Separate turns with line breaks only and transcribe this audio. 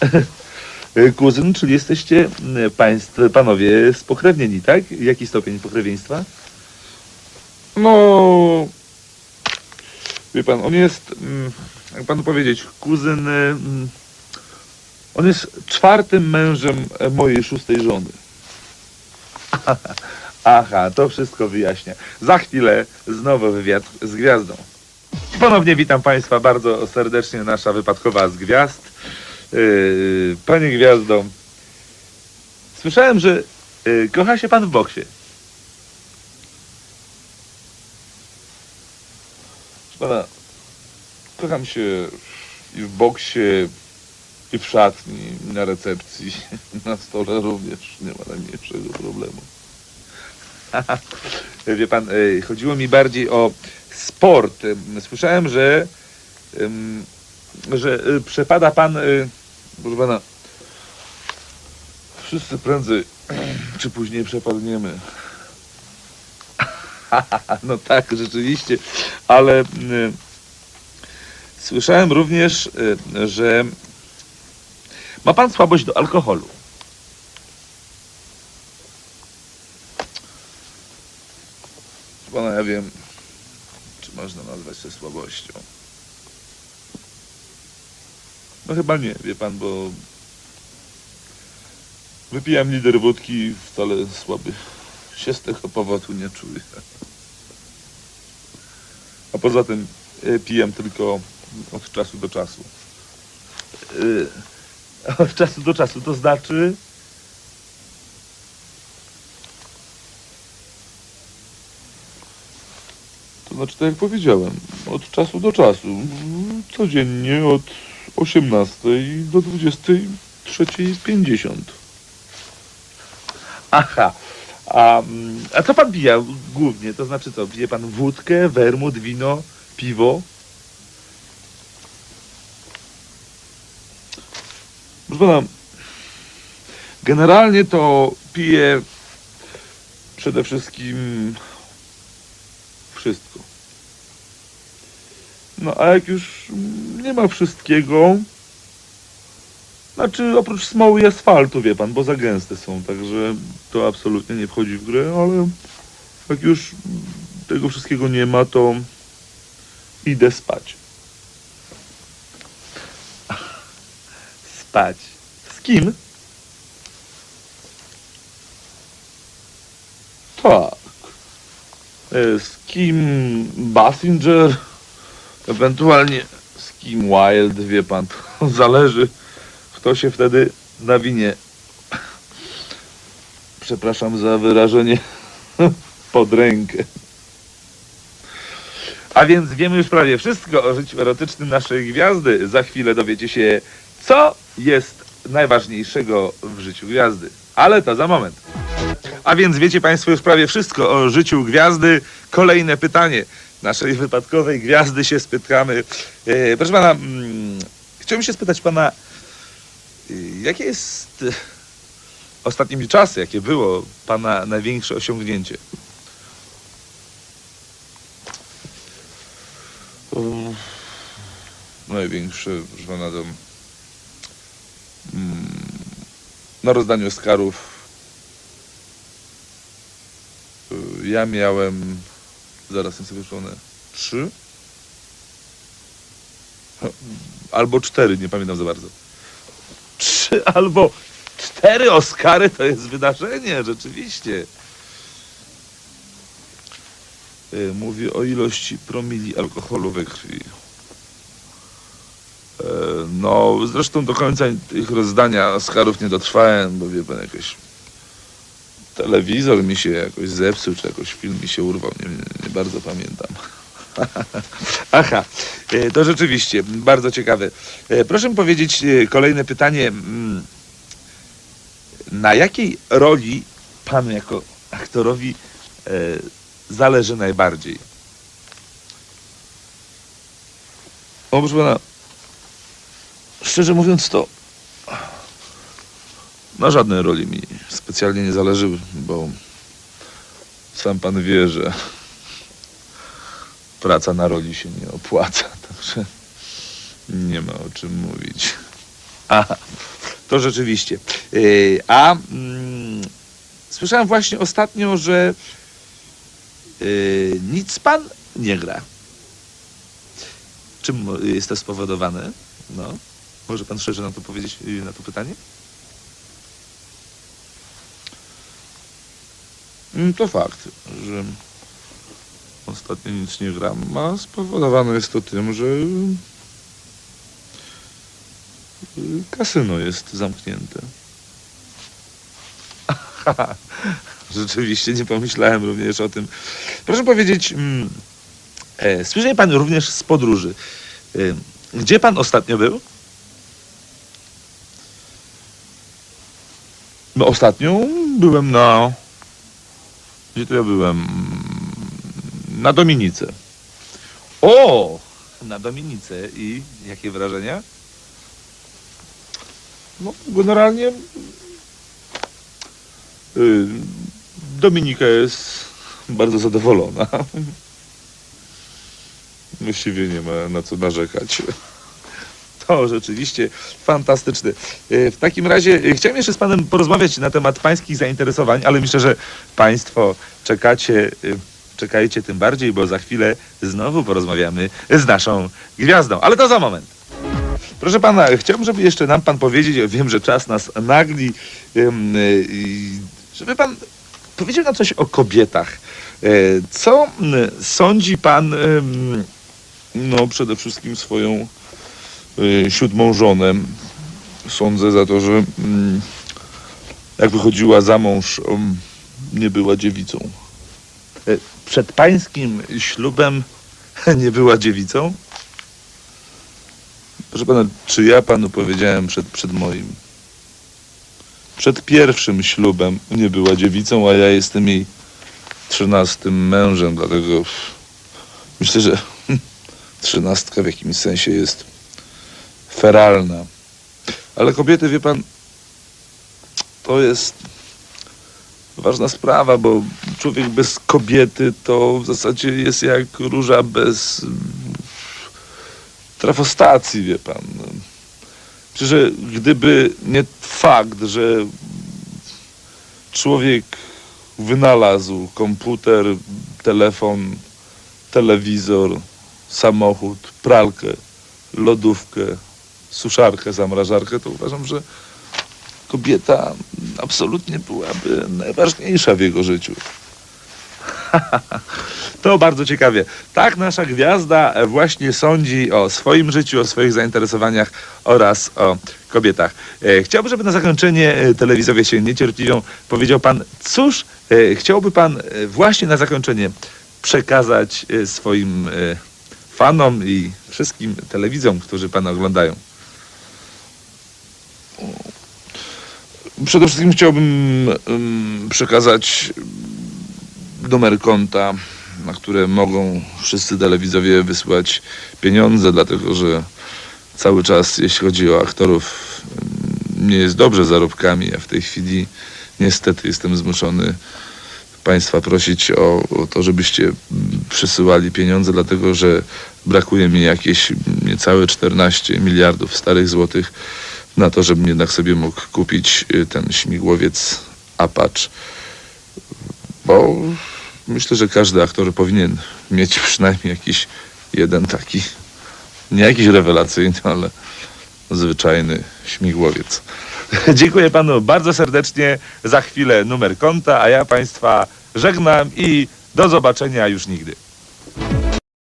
Kuzyn, czyli jesteście mm, państw, panowie spokrewnieni, tak? Jaki stopień pokrewieństwa? No, wie pan, on jest, mm, jak panu powiedzieć, kuzyn, y, mm, on jest czwartym mężem e, mojej szóstej żony. Aha, to wszystko wyjaśnia. Za chwilę znowu wywiad z gwiazdą. Ponownie witam Państwa bardzo serdecznie, nasza wypadkowa z gwiazd. Yy, Panie Gwiazdo, słyszałem, że yy, kocha się Pan w boksie. Pana, kocham się i w boksie, i w szatni, na recepcji, na stole również. Nie ma najmniejszego problemu. Wie pan, y, chodziło mi bardziej o sport. Słyszałem, że, że przepada pan, pana, wszyscy prędzej czy później przepadniemy. No tak, rzeczywiście, ale y, słyszałem również, y, że ma pan słabość do alkoholu. Pana, ja wiem, czy można nazwać to słabością. No chyba nie, wie pan, bo wypijam lider wódki wcale słaby się z tego powodu nie czuję. A poza tym e, piję tylko od czasu do czasu. E, Od czasu do czasu, to znaczy... To znaczy, tak jak powiedziałem, od czasu do czasu. Mm, Codziennie od 18 do 23.50. Aha. A, mm, a co pan pija głównie? To znaczy co? Pije pan wódkę, wermut, wino, piwo? Proszę pana, generalnie to piję przede wszystkim wszystko. No a jak już nie ma wszystkiego, znaczy oprócz smoły i asfaltu, wie pan, bo za gęste są, także to absolutnie nie wchodzi w grę, ale jak już tego wszystkiego nie ma, to idę spać. Spać. Z kim? Tak. E, Z Kim Basinger, ewentualnie z Kim Wild, wie pan, to zależy, kto się wtedy nawinie. Przepraszam za wyrażenie pod rękę. A więc wiemy już prawie wszystko o życiu erotycznym naszej gwiazdy. Za chwilę dowiecie się, co jest najważniejszego w życiu gwiazdy. Ale to za moment. A więc wiecie Państwo już prawie wszystko o życiu gwiazdy. Kolejne pytanie. Naszej wypadkowej gwiazdy się spytkamy. E, proszę Pana, mm, chciałbym się spytać Pana, y, jakie jest y, ostatnimi czasy, jakie było Pana największe osiągnięcie? Um, największe, proszę Pana, to mm, na rozdaniu Oscarów y, ja miałem, zaraz sobie przypomnę, trzy? Albo cztery, nie pamiętam za bardzo. Trzy albo cztery Oscary to jest wydarzenie, rzeczywiście. Y, Mówię o ilości promili alkoholu we krwi. E, No, zresztą do końca tych rozdania Oscarów nie dotrwałem, bo wie pan, jakoś telewizor mi się jakoś zepsuł, czy jakoś film mi się urwał, nie, nie, bardzo pamiętam. Aha, e, to rzeczywiście bardzo ciekawe. E, Proszę powiedzieć e, kolejne pytanie. mm, Na jakiej roli panu jako aktorowi zależy najbardziej? O, proszę pana, szczerze mówiąc to na żadnej roli mi specjalnie nie zależy, bo sam pan wie, że praca na roli się nie opłaca, także nie ma o czym mówić. Aha. To rzeczywiście. Yy, a mm, słyszałem właśnie ostatnio, że yy, nic pan nie gra. Czym jest to spowodowane? No. Może pan szczerze nam to powiedzieć yy, na to pytanie? To fakt, że ostatnio nic nie gram, a spowodowane jest to tym, że y, kasyno jest zamknięte. Rzeczywiście nie pomyślałem również o tym. Proszę powiedzieć, mm, e, pan również z podróży. Y, Gdzie pan ostatnio był? No ostatnio byłem na... Gdzie to ja byłem? Na Dominice. O! Na Dominice. I jakie wrażenia? No, generalnie y, Dominika jest bardzo zadowolona. Właściwie nie ma na co narzekać. To rzeczywiście fantastyczne. Y, W takim razie y, chciałem jeszcze z Panem porozmawiać na temat Pańskich zainteresowań, ale myślę, że Państwo czekacie, y, czekajcie tym bardziej, bo za chwilę znowu porozmawiamy z naszą gwiazdą. Ale to za moment. Proszę Pana, chciałbym, żeby jeszcze nam Pan powiedzieć, wiem, że czas nas nagli, żeby Pan powiedział nam coś o kobietach. Co sądzi Pan, no przede wszystkim swoją siódmą żonę. Sądzę za to, że mm, jak wychodziła za mąż, nie była dziewicą. E, Przed pańskim ślubem nie była dziewicą? Proszę pana, czy ja panu powiedziałem przed, przed moim? Przed pierwszym ślubem nie była dziewicą, a ja jestem jej trzynastym mężem, dlatego myślę, że trzynastka w jakimś sensie jest feralna. Ale kobiety, wie pan, to jest ważna sprawa, bo człowiek bez kobiety to w zasadzie jest jak róża bez mm, trafostacji, wie pan. Przecież gdyby nie fakt, że człowiek wynalazł komputer, telefon, telewizor, samochód, pralkę, lodówkę, suszarkę, zamrażarkę, to uważam, że kobieta absolutnie byłaby najważniejsza w jego życiu. To bardzo ciekawie. Tak nasza gwiazda właśnie sądzi o swoim życiu, o swoich zainteresowaniach oraz o kobietach. E, Chciałbym, żeby na zakończenie e, telewizowie się niecierpliwią. Powiedział pan, cóż e, chciałby pan właśnie na zakończenie przekazać swoim fanom i wszystkim telewizom, którzy pana oglądają? Przede wszystkim chciałbym przekazać numer konta, na które mogą wszyscy telewizowie wysłać pieniądze, dlatego że cały czas, jeśli chodzi o aktorów, nie jest dobrze zarobkami, a w tej chwili niestety jestem zmuszony Państwa prosić o, o to, żebyście przysyłali pieniądze, dlatego że brakuje mi jakieś niecałe 14 miliardów starych złotych na to, żebym jednak sobie mógł kupić y, ten śmigłowiec Apache. Bo myślę, że każdy aktor powinien mieć przynajmniej jakiś jeden taki, nie jakiś rewelacyjny, ale zwyczajny śmigłowiec. Dziękuję panu bardzo serdecznie. Za chwilę numer konta, a ja państwa żegnam i do zobaczenia już nigdy.